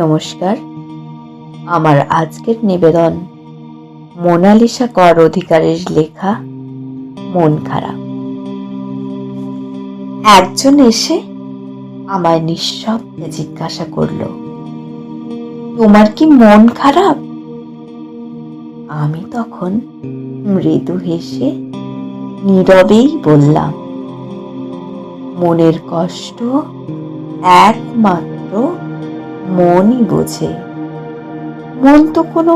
নমস্কার। আমার আজকের নিবেদন, মোনালিসা কর অধিকারের লেখা, মন খারাপ। একজন এসে আমায় নিঃশব্দে জিজ্ঞাসা করল, তোমার কি মন খারাপ? আমি তখন মৃদু হেসে নীরবেই বললাম, মনের কষ্ট একমাত্র মনই বোঝে। মন তো কোনো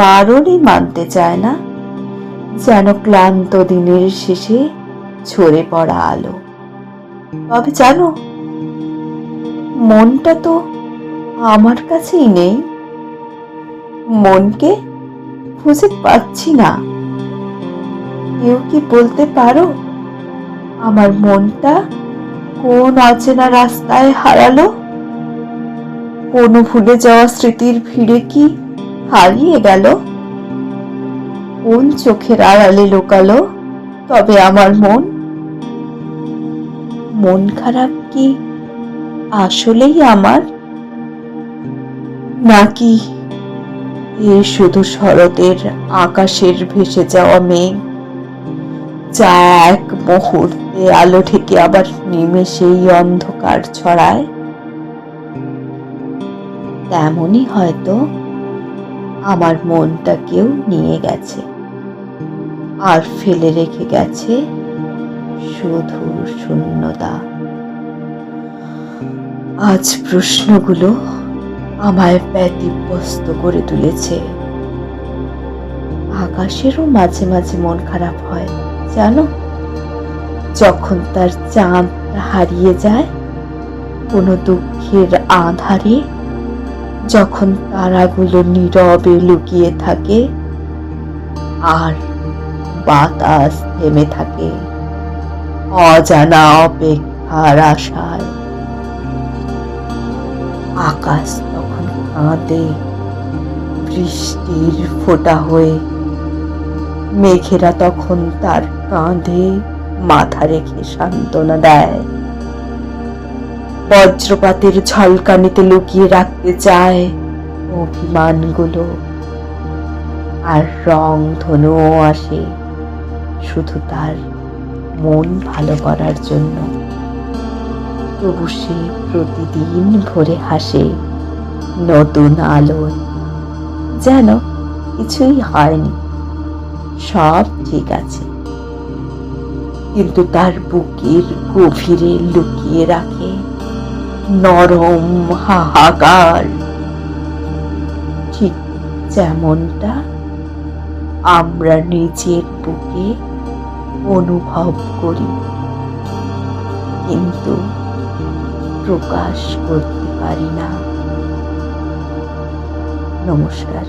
বারণই মানতে চায় না, যেন ক্লান্ত দিনের শেষে ঝরে পড়া আলো। তবে জানো, মনটা তো আমার কাছেই নেই। মনকে খুঁজে পাচ্ছি না। কেউ কি বলতে পারো, আমার মনটা কোন অচেনা রাস্তায় হারালো? কোনো ভুলে যাওয়া স্মৃতির ভিড়ে কি হারিয়ে গেল? কোন চোখের আড়ালে লোকালো তবে আমার মন? মন খারাপ কি আসলেই আমার? নাকি এ শুধু শরতের আকাশের ভেসে যাওয়া মেঘ, যা এক মুহূর্তে আলো ঠেকে আবার নিমেষেই অন্ধকার ছড়ায়? তেমনই হয়তো আমার মনটা কেউ নিয়ে গেছে আর ফেলে রেখে গেছে শুধু শূন্যতা। আজ প্রশ্নগুলো আমায় ব্যতিব্যস্ত করে তুলেছে। আকাশেরও মাঝে মাঝে মন খারাপ হয়, জানো? যখন তার চাঁদ হারিয়ে যায়, কোনো দুঃখের আধারে যখন তারাগুলো নীরবে লুকিয়ে থাকে আর বাতাস থেমে থাকে, অজানা অপেক্ষার আশায়। আকাশ তখন কাঁদে, বৃষ্টির ফোঁটা হয়ে। মেঘেরা তখন তার কাঁধে মাথা রেখে সান্ত্বনা দেয়। বজ্রপাতের ঝলকানিতে লুকিয়ে রাখতে চায় অভিমানগুলো। আর রং ধনুও আসে শুধু তার মন ভালো করার জন্য। তবু সে প্রতিদিন ভোরে হাসে নতুন আলোয়। যেন কিছুই হয়নি, সব ঠিক আছে। কিন্তু তার বুকের গভীরে লুকিয়ে রাখে নরম হাহাকার। ঠিক যেমনটা আমরা নিজের বুকে অনুভব করি, কিন্তু প্রকাশ করতে পারি না। নমস্কার।